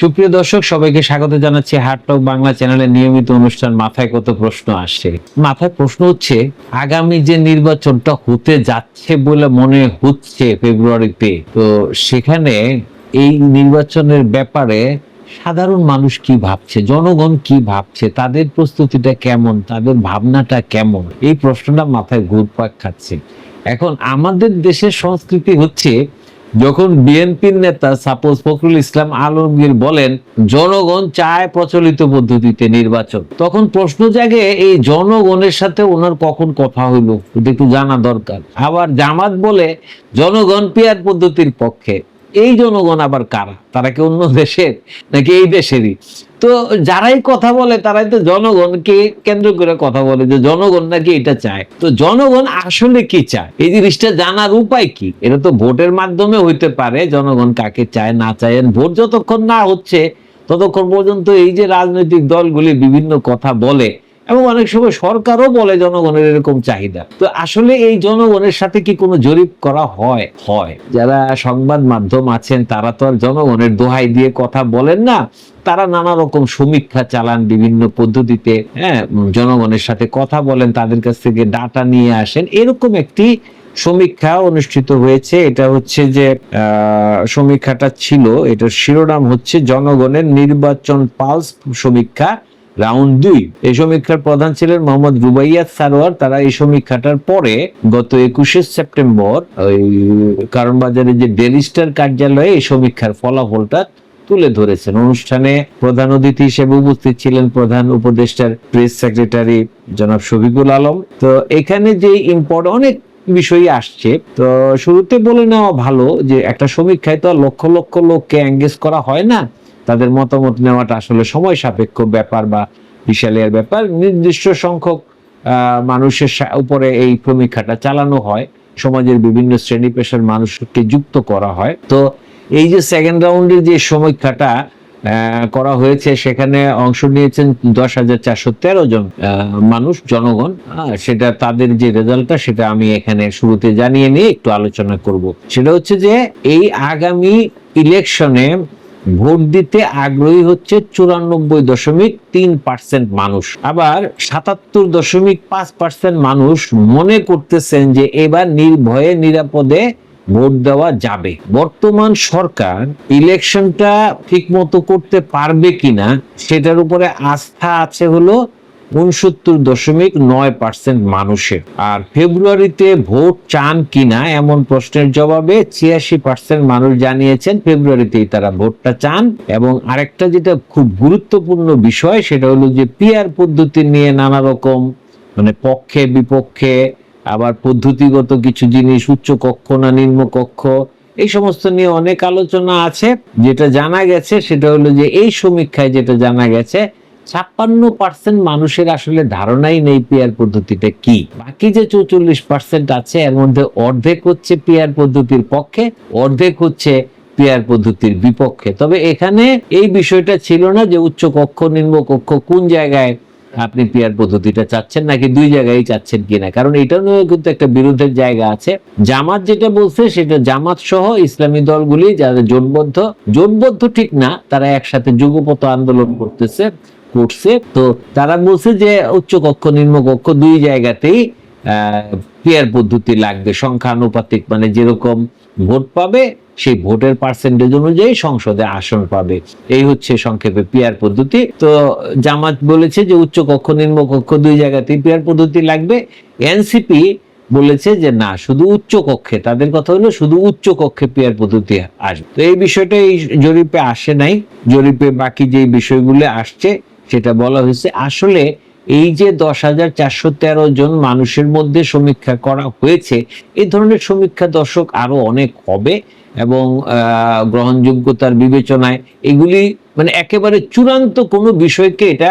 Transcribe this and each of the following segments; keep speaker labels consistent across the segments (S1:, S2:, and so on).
S1: সুপ্রিয় দর্শক, সবাইকে স্বাগত জানাচ্ছি হার্ট টক বাংলা চ্যানেলের নিয়মিত অনুষ্ঠান, মাথায় কত প্রশ্ন আসছে? মাথায় প্রশ্ন হচ্ছে, আগামী যে নির্বাচনটা হতে যাচ্ছে বলে মনে হচ্ছে ফেব্রুয়ারিতে, তো সেখানে এই নির্বাচনের ব্যাপারে সাধারণ মানুষ কি ভাবছে, জনগণ কি ভাবছে, তাদের প্রস্তুতিটা কেমন, তাদের ভাবনাটা কেমন? এই প্রশ্নটা মাথায় ঘুরপাক খাচ্ছে। এখন আমাদের দেশের সংস্কৃতি হচ্ছে যখন বিএনপির নেতা সাপোজ ফখরুল ইসলাম আলমগীর বলেন, জনগণ চায় প্রচলিত পদ্ধতিতে নির্বাচন। তখন প্রশ্ন জাগে, এই জনগণের সাথে ওনার কখন কথা হইল? এটা একটু জানা দরকার। আবার জামাত বলে, জনগণ পিয়ার পদ্ধতির পক্ষে। এই জনগণ আবার কারা? তারা কি অন্য দেশের? নাকি এই দেশেরই? তো যারাই কথা বলে, তারাই তো জনগণকে কেন্দ্র করে কথা বলে যে জনগণ নাকি এটা চায়। তো জনগণ আসলে কি চায়? এই জিনিসটা জানার উপায় কি? এটা তো ভোটের মাধ্যমে হইতে পারে, জনগণ কাকে চায়, না চায়। ভোট যতক্ষণ না হচ্ছে, ততক্ষণ পর্যন্ত এই যে রাজনৈতিক দলগুলি বিভিন্ন কথা বলে এবং অনেক সময় সরকারও বলে জনগণের এরকম চাহিদা। তো আসলে এই জনগণের সাথে কি কোনো জরিপ করা হয়? হয়। যারা সংবাদ মাধ্যম আছেন, তারা তো আর জনগণের দোহাই দিয়ে কথা বলেন না। তারা নানা রকম সমীক্ষা চালান বিভিন্ন পদ্ধতিতে হ্যাঁ জনগণের সাথে কথা বলেন, তাদের কাছ থেকে ডাটা নিয়ে আসেন। এরকম একটি সমীক্ষা অনুষ্ঠিত হয়েছে। এটা হচ্ছে যে সমীক্ষাটা ছিল। এটার শিরোনাম হচ্ছে জনগণের নির্বাচন পালস সমীক্ষা। রাউন্ড দুই। এই সমীক্ষার প্রধান ছিলেন মোহাম্মদ রুবাইয়াত সারোয়ার। তারা এই সমীক্ষাটার পরে গত একুশে সেপ্টেম্বর ওই কারণ বাজারে যে ডেলিস্টার কার্যালয়ে এই সমীক্ষার ফলাফলটা তুলে ধরেছেন। অনুষ্ঠানে প্রধান অতিথি হিসেবে উপস্থিত ছিলেন প্রধান উপদেষ্টার প্রেস সেক্রেটারি জনাব শফিকুল আলম। তো এখানে যে ইম্পর্ট অনেক বিষয় আসছে, তো শুরুতে বলে নেওয়া ভালো যে একটা সমীক্ষায় তো লক্ষ লক্ষ লোককে এঙ্গেজ করা হয় না। তাদের মতামত নেওয়াটা আসলে সময় সাপেক্ষ ব্যাপার বা বিশালের ব্যাপার। নির্দিষ্ট সংখ্যক মানুষের উপরে এই সমীক্ষাটা চালানো হয়। সমাজের বিভিন্ন শ্রেণি পেশার মানুষকে যুক্ত করা হয়। তো এই যে সেকেন্ড রাউন্ডের যে সমীক্ষাটা করা হয়েছে, সেখানে অংশ নিয়েছেন দশ হাজার চারশো তেরো জন মানুষ, জনগণ। সেটা তাদের যে রেজাল্টটা, সেটা আমি এখানে শুরুতে জানিয়ে নিয়ে একটু আলোচনা করব। সেটা হচ্ছে যে, এই আগামী ইলেকশনে ভোট দিতে আগ্রহী হচ্ছে চুরানব্বই দশমিক তিন পার্সেন্ট মানুষ। আবার সাতাত্তর দশমিক পাঁচ পার্সেন্ট মানুষ মনে করতেছেন যে এবার নির্ভয়ে নিরাপদে ভোট দেওয়া যাবে। বর্তমান সরকার ইলেকশনটা ঠিক মতো করতে পারবে কিনা, সেটার উপরে আস্থা আছে হলো উনসত্তর দশমিক নয় পার্সেন্ট মানুষের। আর ফেব্রুয়ারিতে ভোট চান কিনা এমন প্রশ্নের জবাবে ছিয়াশি পার্সেন্ট মানুষ জানিয়েছেন ফেব্রুয়ারিতেই তারা ভোটটা চান। এবং আরেকটা যেটা খুব গুরুত্বপূর্ণ বিষয়, সেটা হলো যে পিয়ার পদ্ধতি নিয়ে নানা রকম মানে পক্ষে, বিপক্ষে, আবার পদ্ধতিগত কিছু জিনিস উচ্চ কক্ষ না নিম্ন কক্ষ এই সমস্ত নিয়ে অনেক আলোচনা আছে। যেটা জানা গেছে সেটা হলো যে এই সমীক্ষায় যেটা জানা গেছে ছাপ্পান্ন পার্সেন্ট মানুষের আসলে ধারণাই নেই পিয়ার পদ্ধতিটা কি। বাকি যে চৌচল্লিশ পার্সেন্ট আছে, এর মধ্যে অর্ধেক হচ্ছে পিয়ার পদ্ধতির পক্ষে, অর্ধেক হচ্ছে পিয়ার পদ্ধতির বিপক্ষে। তবে এখানে এই বিষয়টা ছিল না যে উচ্চ কক্ষ, নিম্ন কক্ষ কোন জায়গায় আপনি পিয়ার পদ্ধতিটা চাচ্ছেন নাকি দুই জায়গায় চাচ্ছেন কিনা। কারণ এটা নিয়ে কিন্তু একটা বিরোধের জায়গা আছে। জামাত যেটা বলছে সেটা জামাত সহ ইসলামী দলগুলি যারা জোটবদ্ধ জোটবদ্ধ ঠিক না, তারা একসাথে যুগপত আন্দোলন করতেছে। করছে। তো তারা বলছে যে উচ্চ কক্ষ, নিম্ন কক্ষ দুই জায়গাতেই পেয়ার পদ্ধতি লাগবে। সংখ্যানুপাতিক মানে যেরকম ভোট পাবে, সেই ভোটের পার্সেন্টেজ অনুযায়ী সংসদে আসন পাবে। এই হচ্ছে সংক্ষেপে পিয়ার পদ্ধতি। তো জামাত বলেছে যে উচ্চ কক্ষ, নিম্ন কক্ষ দুই জায়গাতেই পিয়ার পদ্ধতি লাগবে। এনসিপি বলেছে যে না, শুধু উচ্চ কক্ষে। তাদের কথা হলো শুধু উচ্চ কক্ষে পিয়ার পদ্ধতি আসবে। তো এই বিষয়টা এই জরিপে আসে নাই। জরিপে বাকি যে বিষয়গুলো আসছে সেটা বলা হয়েছে। আসলে এই যে দশ হাজার চারশো তেরো জন মানুষের মধ্যে সমীক্ষা করা হয়েছে এই ধরনের সমীক্ষা দর্শক আরও অনেক হবে এবং গ্রহণযোগ্যতার বিবেচনায় এগুলি মানে একেবারে চূড়ান্ত কোনো বিষয়কে এটা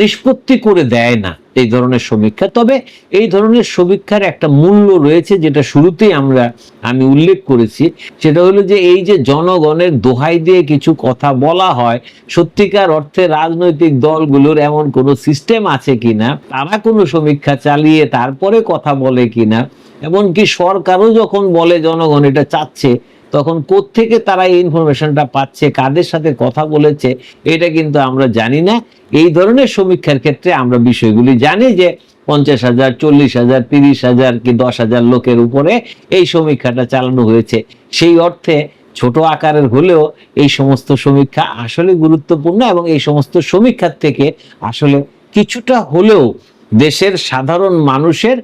S1: নিষ্পত্তি করে দেয় না। এই ধরনের সমীক্ষা। তবে এই ধরনের সমীক্ষার একটা মূল্য রয়েছে যেটা শুরুতেই আমরা, আমি উল্লেখ করেছি। সেটা হলো যে এই যে জনগণের দোহাই দিয়ে কিছু কথা বলা হয়, সত্যিকার অর্থে রাজনৈতিক দলগুলোর এমন কোনো সিস্টেম আছে কিনা, তারা কোনো সমীক্ষা চালিয়ে তারপরে কথা বলে কিনা, এমনকি সরকারও যখন বলে জনগণ এটা চাচ্ছে তখন কোত্থেকে তারা এই ইনফরমেশনটা পাচ্ছে, কাদের সাথে কথা বলেছে, এটা কিন্তু আমরা জানি না। এই ধরনের সমীক্ষার ক্ষেত্রে আমরা বিষয়গুলি জানি যে পঞ্চাশ হাজার, চল্লিশ হাজার, তিরিশ হাজার কি দশ হাজার লোকের উপরে এই সমীক্ষাটা চালানো হয়েছে। সেই অর্থে ছোট আকারের হলেও এই সমস্ত সমীক্ষা আসলে গুরুত্বপূর্ণ এবং এই সমস্ত সমীক্ষার থেকে আসলে কিছুটা হলেও দেশের সাধারণ মানুষের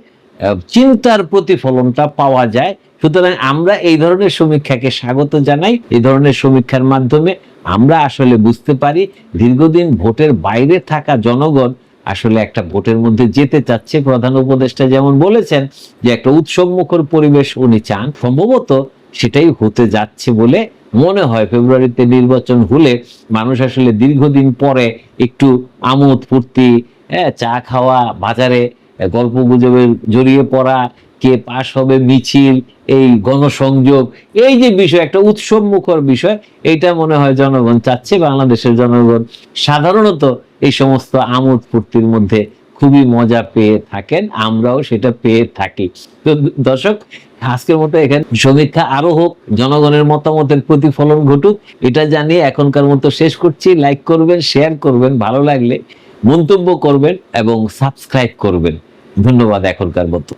S1: চিন্তার প্রতিফলনটা পাওয়া যায়। সুতরাং আমরা এই ধরনের সমীক্ষাকে স্বাগত জানাই। এই ধরনের সমীক্ষার মাধ্যমে আমরা আসলে বুঝতে পারি দীর্ঘদিন ভোটের বাইরে থাকা জনগণ আসলে একটা ভোটের মধ্যে যেতে চাচ্ছে। প্রধান উপদেষ্টা যেমন বলেছেন যে একটা উৎসবমুখর পরিবেশ উনি চান। সম্ভবত সেটাই হতে যাচ্ছে বলে মনে হয়। ফেব্রুয়ারিতে নির্বাচন হলে মানুষ আসলে দীর্ঘদিন পরে একটু আমোদ ফুর্তি হ্যাঁ চা খাওয়া, বাজারে গল্প গুজবে জড়িয়ে পড়া, কে পাশ হবে মিছিল, এই গণসংযোগ, এই যে বিষয়, একটা উৎসব মুখর বিষয় এটা মনে হয় জনগণ চাচ্ছে, বাংলাদেশের জনগণ সাধারণত এই সমস্ত আমোদ ফুর্তির মধ্যে খুবই মজা পেয়ে থাকেন, আমরাও সেটা পেয়ে থাকি। তো দর্শক, আজকের মতো এখানে সমীক্ষা আরও হোক, জনগণের মতামতের প্রতিফলন ঘটুক, এটা জানিয়ে এখনকার মতো শেষ করছি। লাইক করবেন শেয়ার করবেন, ভালো লাগলে মন্তব্য করবেন এবং সাবস্ক্রাইব করবেন। ধন্যবাদ এখনকার মতো।